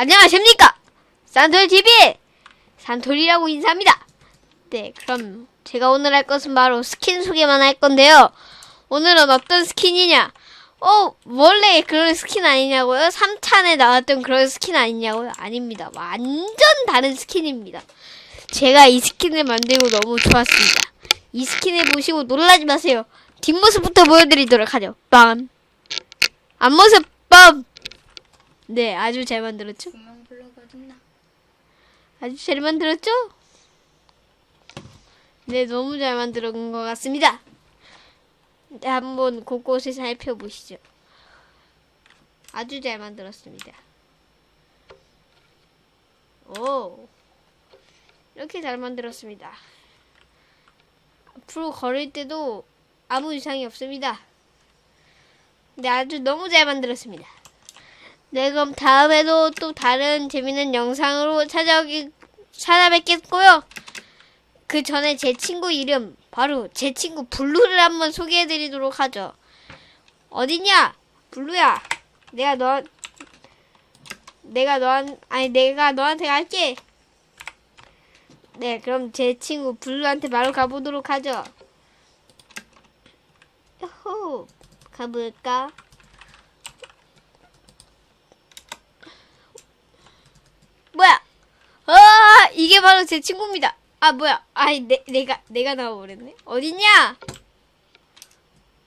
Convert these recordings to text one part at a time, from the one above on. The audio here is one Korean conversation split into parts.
안녕하십니까? 산토리 TV의 산토리라고 인사합니다. 네, 그럼 제가 오늘 할 것은 바로 스킨 소개만 할 건데요. 오늘은 어떤 스킨이냐? 어, 원래 그런 스킨 아니냐고요? 3탄에 나왔던 그런 스킨 아니냐고요? 아닙니다. 완전 다른 스킨입니다. 제가 이 스킨을 만들고 너무 좋았습니다. 이 스킨을 보시고 놀라지 마세요. 뒷모습부터 보여드리도록 하죠. 빰. 앞모습 빰. 네, 아주 잘 만들었죠? 분명 불러가졌나? 아주 잘 만들었죠? 네, 너무 잘 만든 것 같습니다. 네, 한번 곳곳을 살펴보시죠. 아주 잘 만들었습니다. 오, 이렇게 잘 만들었습니다. 앞으로 걸을 때도 아무 이상이 없습니다. 네, 아주 너무 잘 만들었습니다. 네, 그럼 다음에도 또 다른 재밌는 영상으로 찾아오기, 찾아뵙겠고요. 그 전에 제 친구 이름, 바로 제 친구 블루를 한번 소개해 드리도록 하죠. 어딨냐? 블루야. 내가 너, 내가 너한, 아니, 내가 너한테 갈게. 네, 그럼 제 친구 블루한테 바로 가보도록 하죠. 야호, 가볼까? 뭐야? 아, 이게 바로 제 친구입니다. 아, 뭐야? 아이, 내, 내가, 내가 나와버렸네. 어딨냐?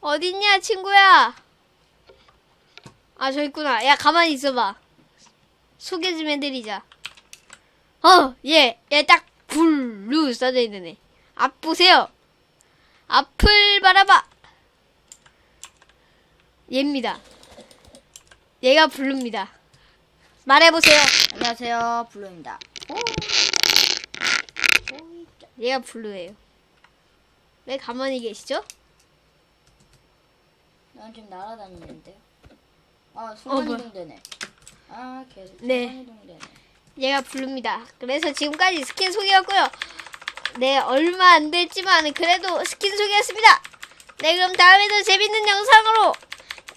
어딨냐, 친구야? 아, 저 있구나. 야, 가만히 있어봐. 소개 좀 해드리자. 어, 얘, 얘딱 블루 써져 있는 애. 앞 보세요. 앞을 바라봐. 얘입니다. 얘가 블루입니다. 말해보세요. 안녕하세요 블루입니다. 얘가 블루예요. 왜 가만히 계시죠? 난 지금 날아다니는데요. 아 어, 순간 뭐야. 이동되네. 아 계속 네. 순간 이동되네. 얘가 블루입니다. 그래서 지금까지 스킨 소개였고요. 네, 얼마 안 됐지만 그래도 스킨 소개였습니다. 네, 그럼 다음에도 재밌는 영상으로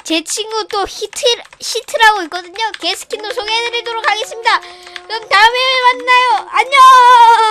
제 친구 또 히트, 히트라고 있거든요. 걔 스킨도 소개해드리도록 하겠습니다. 그럼 다음에 만나요. 안녕!